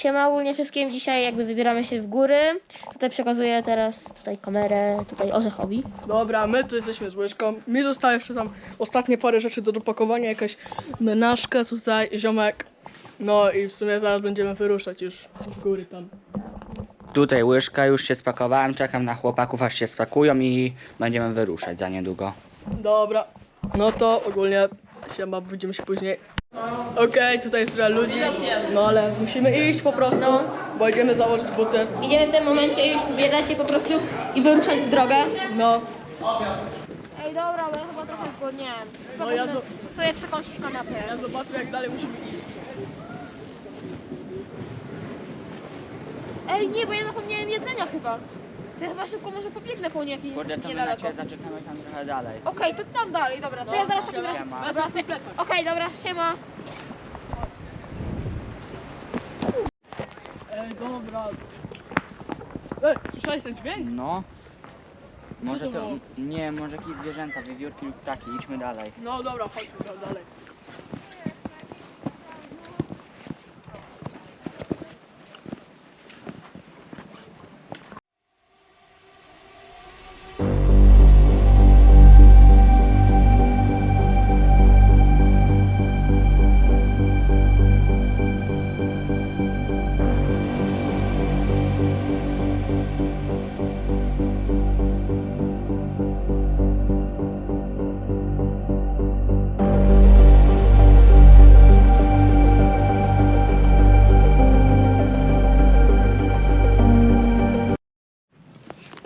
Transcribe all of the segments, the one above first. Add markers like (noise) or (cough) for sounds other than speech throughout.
Siema ogólnie wszystkim. Dzisiaj jakby wybieramy się w góry. Tutaj przekazuję teraz tutaj kamerę, tutaj Orzechowi. Dobra, my tu jesteśmy z łyżką. Mi zostało jeszcze tam ostatnie parę rzeczy do dopakowania, jakaś menażka tutaj, ziomek. No i w sumie zaraz będziemy wyruszać już w góry tam. Tutaj łyżka, już się spakowałem, czekam na chłopaków aż się spakują i będziemy wyruszać za niedługo. Dobra, no to ogólnie siema, widzimy się później. Okej, tutaj jest trochę ludzi, no ale musimy iść po prostu, bo idziemy założyć buty. Idziemy w tym momencie już bieracie po prostu i wyruszać w drogę. No, Ej dobra, bo ja chyba trochę zgodniałem. no ja, zo- sobie przekąsić kanapę. ja zobaczę jak dalej musimy iść. Ej nie, bo ja zapomniałem jedzenia chyba. To ja chyba szybko może pobiegnę po nie jakieś Kurde, to my na niedaleko. ciebie zaczekamy tam trochę dalej. Okej, to tam dalej, dobra. To ja zaraz takim razie... siema. Dobra, ty... Okej, dobra, siema. Ej, dobra. Ej, słyszałeś ten dźwięk? No. Może to było? nie, może jakieś zwierzęta, wiewiórki lub ptaki, idźmy dalej. No dobra, chodźmy tam dalej.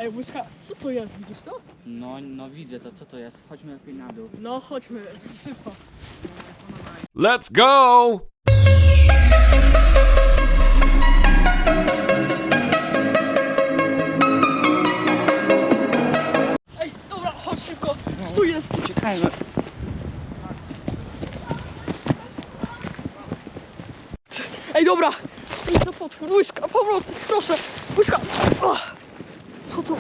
Ej, łyska, co to jest, widzisz to? No, no widzę to, co to jest? Chodźmy lepiej na dół. No chodźmy, (laughs) szybko. Let's go! Ej, dobra, chodź szybko, tu jest. Uciekajmy. Ej, dobra, idź na potwór, łyska, pomocy, proszę, łyska. Ach, Co to?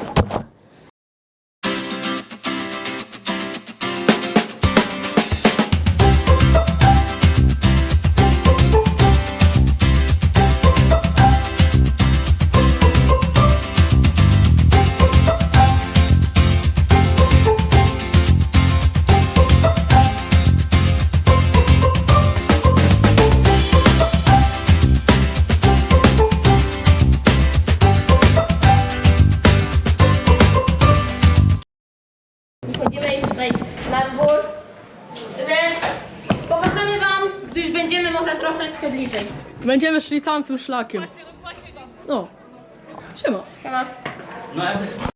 Na dwór. Więc pokażemy wam, gdyż będziemy może troszeczkę bliżej. Będziemy szli tamtym szlakiem. No, siema. Siema. No jakby